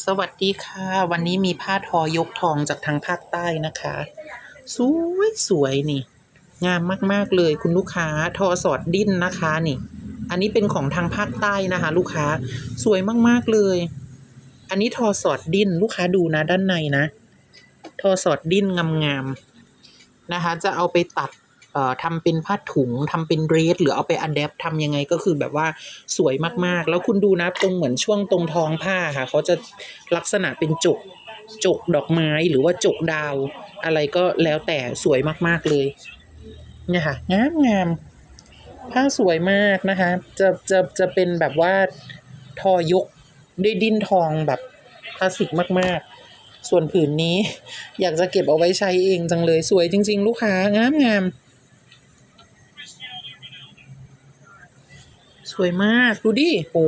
สวัสดีค่ะ วันนี้มีผ้าทอยกทองจากทางภาคใต้นะคะ สวยสวยนี่ งามมาก ๆ เลยคุณลูกค้าทอสอดดิ้นนะคะนี่ อันนี้เป็นของทางภาคใต้นะคะ ลูกค้าสวยมาก ๆ เลย อันนี้ทอสอดดิ้นลูกค้าดูนะด้านในนะ ทอสอดดิ้นงามๆนะคะ จะเอาไปตัด เอ่อทำเป็นผ้าถุงทำเป็นเดรสหรือเอาไปอัดแอปทำยังไงก็คือแบบว่าสวยมากๆ แล้วคุณดูนะตรงเหมือนช่วงตรงท้องผ้าค่ะเขาจะลักษณะเป็นจกจกดอกไม้หรือว่าจกดาว อะไรก็แล้วแต่สวยมากๆเลยเนี่ยค่ะงามงามผ้าสวยมากนะคะ จะจะจะเป็นแบบว่าทอยกด้วยดิ้นทองแบบคลาสสิกมากๆ ส่วนผืนนี้ อยากจะเก็บเอาไว้ใช้เองจังเลยสวยจริง ๆ ลูกค้างามงาม สวยมากดูดิโอ้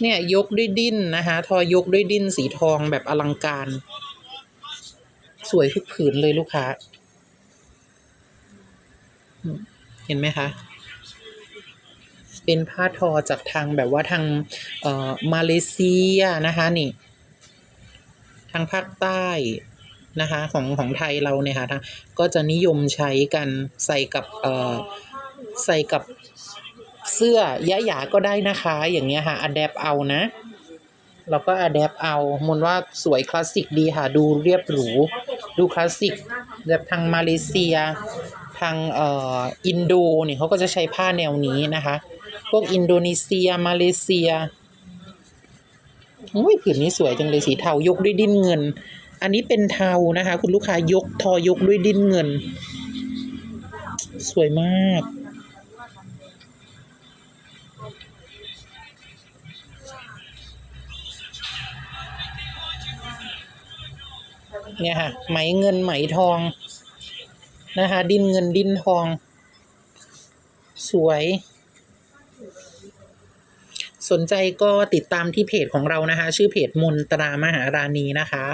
เนี่ยยกด้วยดิ้นนะคะทอยกด้วยดิ้นสีทองแบบอลังการ สวยทุกผืนเลยลูกค้า เห็นไหมคะ เป็นผ้าทอจากทางแบบว่าทางเอ่อมาเลเซียนะคะนี่ ทางภาคใต้นะคะของของไทยเราเนี่ยค่ะก็จะนิยมใช้กันใส่กับเอ่อใส่กับ เสื้อยะหยาก็ได้นะคะ อย่างเงี้ยค่ะอัดแอปเอานะเราก็อัดแอปเอามนว่าสวยคลาสสิกดีค่ะ ดูเรียบหรู ดูคลาสสิกแบบทางมาเลเซีย ทางเอ่ออินโดเนี่ยเขาก็จะใช้ผ้าแนวนี้นะคะ พวกอินโดนีเซียมาเลเซียอุ้ยผืนนี้สวยจังเลยสีเทายกด้วยดิ้นเงิน อันนี้เป็นเทานะคะ คุณลูกค้ายกทอยกด้วยดิ้นเงิน สวยมาก เนี่ยค่ะไหมเงินไหมทองนะคะ ดินเงินดินทอง สวย สนใจก็ติดตามที่เพจของเรานะคะ ชื่อเพจมนตรามหาราณีนะคะ